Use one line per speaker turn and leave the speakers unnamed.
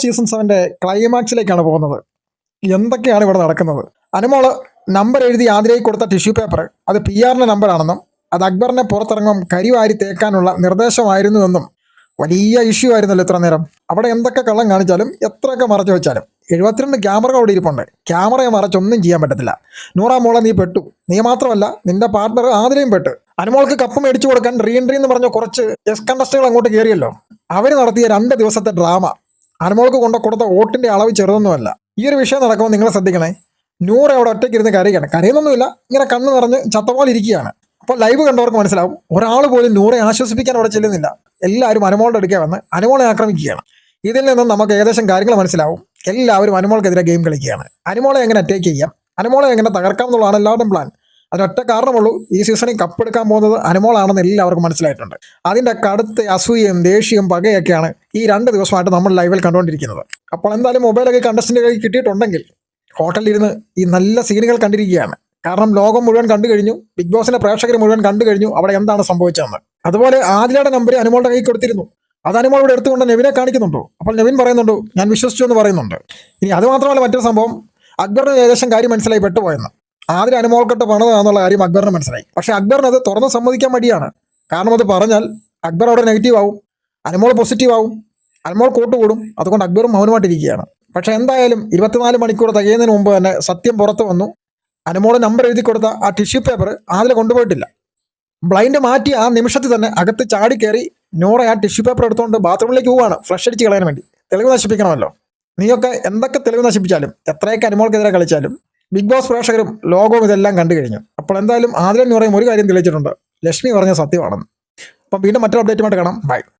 Season സെവന്റെ ക്ലൈമാക്സിലേക്കാണ് പോകുന്നത്. എന്തൊക്കെയാണ് ഇവിടെ നടക്കുന്നത്? അനുമോൾ നമ്പർ എഴുതി ആതിരയിൽ കൊടുത്ത ടിഷ്യൂ പേപ്പർ അത് പി ആറിന്റെ നമ്പറാണെന്നും അത് അക്ബറിനെ പുറത്തിറങ്ങും കരിവാരി തേക്കാനുള്ള നിർദ്ദേശമായിരുന്നുവെന്നും വലിയ ഇഷ്യൂ ആയിരുന്നല്ലോ ഇത്ര നേരം. അവിടെ എന്തൊക്കെ കള്ളം കാണിച്ചാലും എത്രയൊക്കെ മറച്ചു വെച്ചാലും. എഴുപത്തിരണ്ട് ക്യാമറകൾ അവിടെ ഇരിപ്പുണ്ട്. ക്യാമറയെ മറച്ചൊന്നും ചെയ്യാൻ പറ്റത്തില്ല. നൂറാ മോളെ നീ പെട്ടു. നീ മാത്രമല്ല നിന്റെ പാർട്ണർ ആതിരയും പെട്ട്. അനുമോൾക്ക് കപ്പ് മേടിച്ചു കൊടുക്കാൻ റീ എൻട്രി എന്ന് പറഞ്ഞ കുറച്ച് എസ് കണ്ടസ്റ്റുകൾ അങ്ങോട്ട് കയറിയല്ലോ. അവർ നടത്തിയ രണ്ട് ദിവസത്തെ ഡ്രാമ അനുമോൾക്ക് കൊണ്ട കൊടുത്ത വോട്ടിന്റെ അളവ് ചെറുതൊന്നുമല്ല. ഈ ഒരു വിഷയം നടക്കുമ്പോൾ നിങ്ങൾ ശ്രദ്ധിക്കണേ. നൂറ് അവിടെ ഒറ്റയ്ക്ക് ഇരുന്ന് കരയുകയാണ്. കരയുന്നൊന്നുമില്ല. ഇങ്ങനെ കണ്ണ് നിറഞ്ഞ് ചത്ത പോലെ ഇരിക്കുകയാണ്. അപ്പോൾ ലൈവ് കണ്ടവർക്ക് മനസ്സിലാവും. ഒരാൾ പോലും നൂറെ ആശ്വസിപ്പിക്കാൻ അവിടെ ചെല്ലുന്നില്ല. എല്ലാവരും അനുമോളുടെ അടുക്കെ വന്ന് അനുമോളെ ആക്രമിക്കുകയാണ്. ഇതിൽ നിന്നും നമുക്ക് ഏകദേശം കാര്യങ്ങൾ മനസ്സിലാവും. എല്ലാവരും അനുമോൾക്കെതിരെ ഗെയിം കളിക്കുകയാണ്. അനുമോളെ എങ്ങനെ അറ്റാക്ക് ചെയ്യാം? അനുമോളെ എങ്ങനെ തകർക്കാം എന്നുള്ളതാണ് എല്ലാവരുടെയും പ്ലാൻ അതിനൊറ്റ കാരണമുള്ളൂ ഈ സീസണിൽ കപ്പെടുക്കാൻ പോകുന്നത് അനുമോളാണെന്ന് എല്ലാവർക്കും മനസ്സിലായിട്ടുണ്ട്. അതിന്റെ കടുത്ത അസൂയയും ദേഷ്യവും പകയൊക്കെയാണ് ഈ രണ്ട് ദിവസമായിട്ട് നമ്മൾ ലൈവിൽ കണ്ടുകൊണ്ടിരിക്കുന്നത്. അപ്പോൾ എന്തായാലും മൊബൈലൊക്കെ കണ്ടസ്റ്റിന്റെ കയ്യിൽ കിട്ടിയിട്ടുണ്ടെങ്കിൽ ഹോട്ടലിലിരുന്ന് ഈ നല്ല സീനുകൾ കണ്ടിരിക്കുകയാണ്. കാരണം ലോകം മുഴുവൻ കണ്ടു കഴിഞ്ഞു ബിഗ് ബോസിന്റെ പ്രേക്ഷകർ മുഴുവൻ കണ്ടു കഴിഞ്ഞു അവിടെ എന്താണ് സംഭവിച്ചതെന്ന്. അതുപോലെ ആദിലയുടെ നമ്പർ അനുമോളുടെ കൈ കൊടുത്തിരുന്നു. അത് അനുമോൾ ഇവിടെ എടുത്തുകൊണ്ട് നെവിനെ കാണിക്കുന്നുണ്ടോ? അപ്പോൾ നെവിൻ പറയുന്നുണ്ടോ ഞാൻ വിശ്വസിച്ചു എന്ന് പറയുന്നുണ്ട്. ഇനി അത് മാത്രമല്ല മറ്റൊരു സംഭവം അക്ബറിന് ഏകദേശം കാര്യം മനസ്സിലായി പെട്ടുപോയെന്ന്. ആദ്യം അനുമോൾക്കെട്ട് പണതാണെന്നുള്ള കാര്യം അക്ബറിന് മനസ്സിലായി. പക്ഷേ അക്ബറിന് അത് തുറന്ന് സമ്മതിക്കാൻ മടിയാണ്. കാരണം അത് പറഞ്ഞാൽ അക്ബർ അവിടെ നെഗറ്റീവ് ആവും അനുമോൾ പോസിറ്റീവ് ആവും അനുമോൾ കൂട്ടുകൂടും അതുകൊണ്ട് അക്ബറും മൗനമായിട്ടിരിക്കുകയാണ്. പക്ഷേ എന്തായാലും ഇരുപത്തിനാല് മണിക്കൂർ തികയുന്നതിന് മുമ്പ് തന്നെ സത്യം പുറത്തു വന്നു. അനുമോൾ നമ്പർ എഴുതി കൊടുത്ത ആ ടിഷ്യൂ പേപ്പർ അതിൽ കൊണ്ടുപോയിട്ടില്ല. ബ്ലൈൻഡ് മാറ്റി ആ നിമിഷത്തിൽ തന്നെ അകത്ത് ചാടി കയറി നൂറ ആ ടിഷ്യൂ പേപ്പർ എടുത്തുകൊണ്ട് ബാത്റൂമിലേക്ക് പോവാണ്. ഫ്രഷ് അടിച്ച് കളയാൻ വേണ്ടി. തെളിവ് നശിപ്പിക്കണമല്ലോ. നീയൊക്കെ എന്തൊക്കെ തെളിവ് നശിപ്പിച്ചാലും എത്രയൊക്കെ അനുമോൾക്കെതിരെ കളിച്ചാലും ബിഗ് ബോസ് പ്രേക്ഷകരും ലോകവും ഇതെല്ലാം കണ്ടു കഴിഞ്ഞു. അപ്പോൾ എന്തായാലും ആദ്യം എന്ന് പറയും ഒരു കാര്യം തെളിയിച്ചിട്ടുണ്ട്. ലക്ഷ്മി പറഞ്ഞ സത്യമാണെന്ന്. അപ്പം വീണ്ടും മറ്റൊരു അപ്ഡേറ്റുമായിട്ട് കാണാം. ബൈ